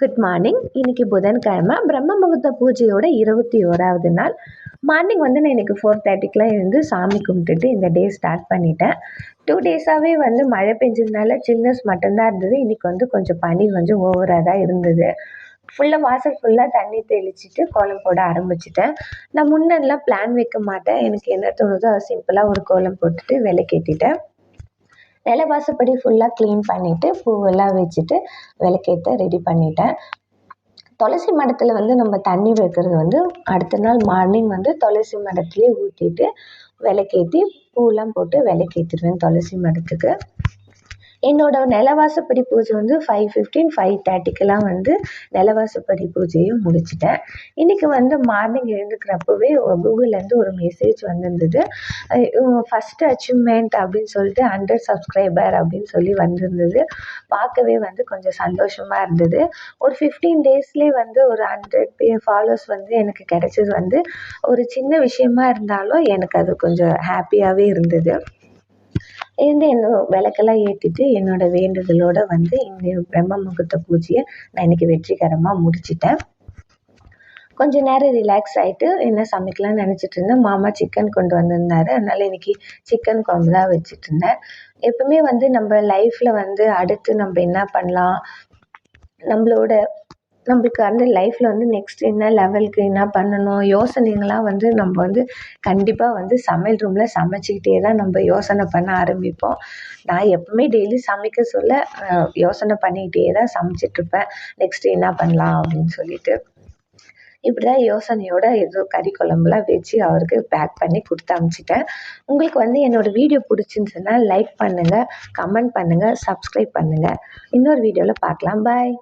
Good morning இன்றைக்கி புதன்கிழமை. பிரம்ம முகூர்த்த பூஜையோட இருபத்தி ஓராவது நாள். மார்னிங் வந்து நான் இன்றைக்கி ஃபோர் தேர்ட்டிக்கெலாம் இருந்து சாமி கும்பிட்டுட்டு இந்த டே ஸ்டார்ட் பண்ணிட்டேன். டூ டேஸாகவே வந்து மழை பெஞ்சதுனால சில்னஸ் மட்டும்தான் இருந்தது. இன்றைக்கி வந்து கொஞ்சம் பனி கொஞ்சம் ஓவராக தான் இருந்தது. ஃபுல்லாக வாசல் ஃபுல்லாக தண்ணி தெளிச்சிட்டு கோலம் போட ஆரம்பிச்சிட்டேன். நான் முன்னெல்லாம் பிளான் வைக்க மாட்டேன். எனக்கு என்ன தோணுதோ அது சிம்பிளாக ஒரு கோலம் போட்டுட்டு விளக்கேற்றிட்டேன் நிலவாசப்படி ஃபுல்லாக க்ளீன் பண்ணிவிட்டு பூவெல்லாம் வச்சுட்டு விளக்கேற்ற ரெடி பண்ணிட்டேன். துளசி மடத்தில் வந்து நம்ம தண்ணி வைக்கிறது வந்து அடுத்த நாள் மார்னிங் வந்து துளசி மடத்துலேயே ஊற்றிட்டு விளக்கேற்றி பூவெல்லாம் போட்டு விளக்கேற்றிடுவேன் துளசி மடத்துக்கு என்னோடய நிலவாசப்படி பூஜை வந்து ஃபைவ் ஃபிஃப்டீன் ஃபைவ் தேர்ட்டிக்கெல்லாம் வந்து நிலவாசப்படி பூஜையும் முடிச்சிட்டேன். இன்றைக்கி வந்து மார்னிங் எழுந்துக்கிறப்பவே கூகுள்லேருந்து ஒரு மெசேஜ் வந்திருந்தது. ஃபஸ்ட்டு அச்சீவ்மெண்ட் அப்படின்னு சொல்லிட்டு ஹண்ட்ரட் சப்ஸ்கிரைபர் அப்படின்னு சொல்லி வந்திருந்தது. பார்க்கவே வந்து கொஞ்சம் சந்தோஷமாக இருந்தது. ஒரு ஃபிஃப்டீன் டேஸ்லேயே வந்து ஒரு ஹண்ட்ரட் பே ஃபாலோஸ் வந்து எனக்கு கிடைச்சது வந்து ஒரு சின்ன விஷயமா இருந்தாலும் எனக்கு அது கொஞ்சம் ஹாப்பியாகவே இருந்தது. இருந்து என்ன விளக்கெல்லாம் ஏற்றிட்டு என்னோடய வேண்டுதலோடு வந்து இந்த பிரம்ம முகூர்த்த பூஜையை நான் இன்றைக்கி வெற்றிகரமாக முடிச்சிட்டேன். கொஞ்ச நேரம் ரிலாக்ஸ் ஆகிட்டு என்ன சமைக்கலாம்னு நினச்சிட்டு இருந்தேன். மாமா சிக்கன் கொண்டு வந்திருந்தாரு. அதனால் இன்றைக்கி சிக்கன் குழம்பு தான் வச்சுட்டு இருந்தேன். எப்பவுமே வந்து நம்ம லைஃப்பில் வந்து அடுத்து நம்ம என்ன பண்ணலாம்? நம்மளோட நம்மளுக்கு அந்த லைஃப்பில் வந்து நெக்ஸ்ட் என்ன லெவலுக்கு என்ன பண்ணணும்? யோசனைங்கள்லாம் வந்து நம்ம வந்து கண்டிப்பாக வந்து சமையல் ரூமில் சமைச்சிக்கிட்டே தான் நம்ம யோசனை பண்ண ஆரம்பிப்போம். நான் எப்பவுமே டெய்லி சமைக்க சொல்ல யோசனை பண்ணிக்கிட்டே தான் சமைச்சிட்ருப்பேன் நெக்ஸ்ட்டு என்ன பண்ணலாம் அப்படின்னு சொல்லிட்டு. இப்படி தான் யோசனையோட ஏதோ கறி குழம்புலாம் வச்சு அவருக்கு பேக் பண்ணி கொடுத்து அனுப்பிச்சிட்டேன் உங்களுக்கு வந்து என்னோடய வீடியோ பிடிச்சிருந்துச்சுன்னா லைக் பண்ணுங்கள் கமெண்ட் பண்ணுங்கள் சப்ஸ்கிரைப் பண்ணுங்கள் இன்னொரு வீடியோவில் பார்க்கலாம். பாய்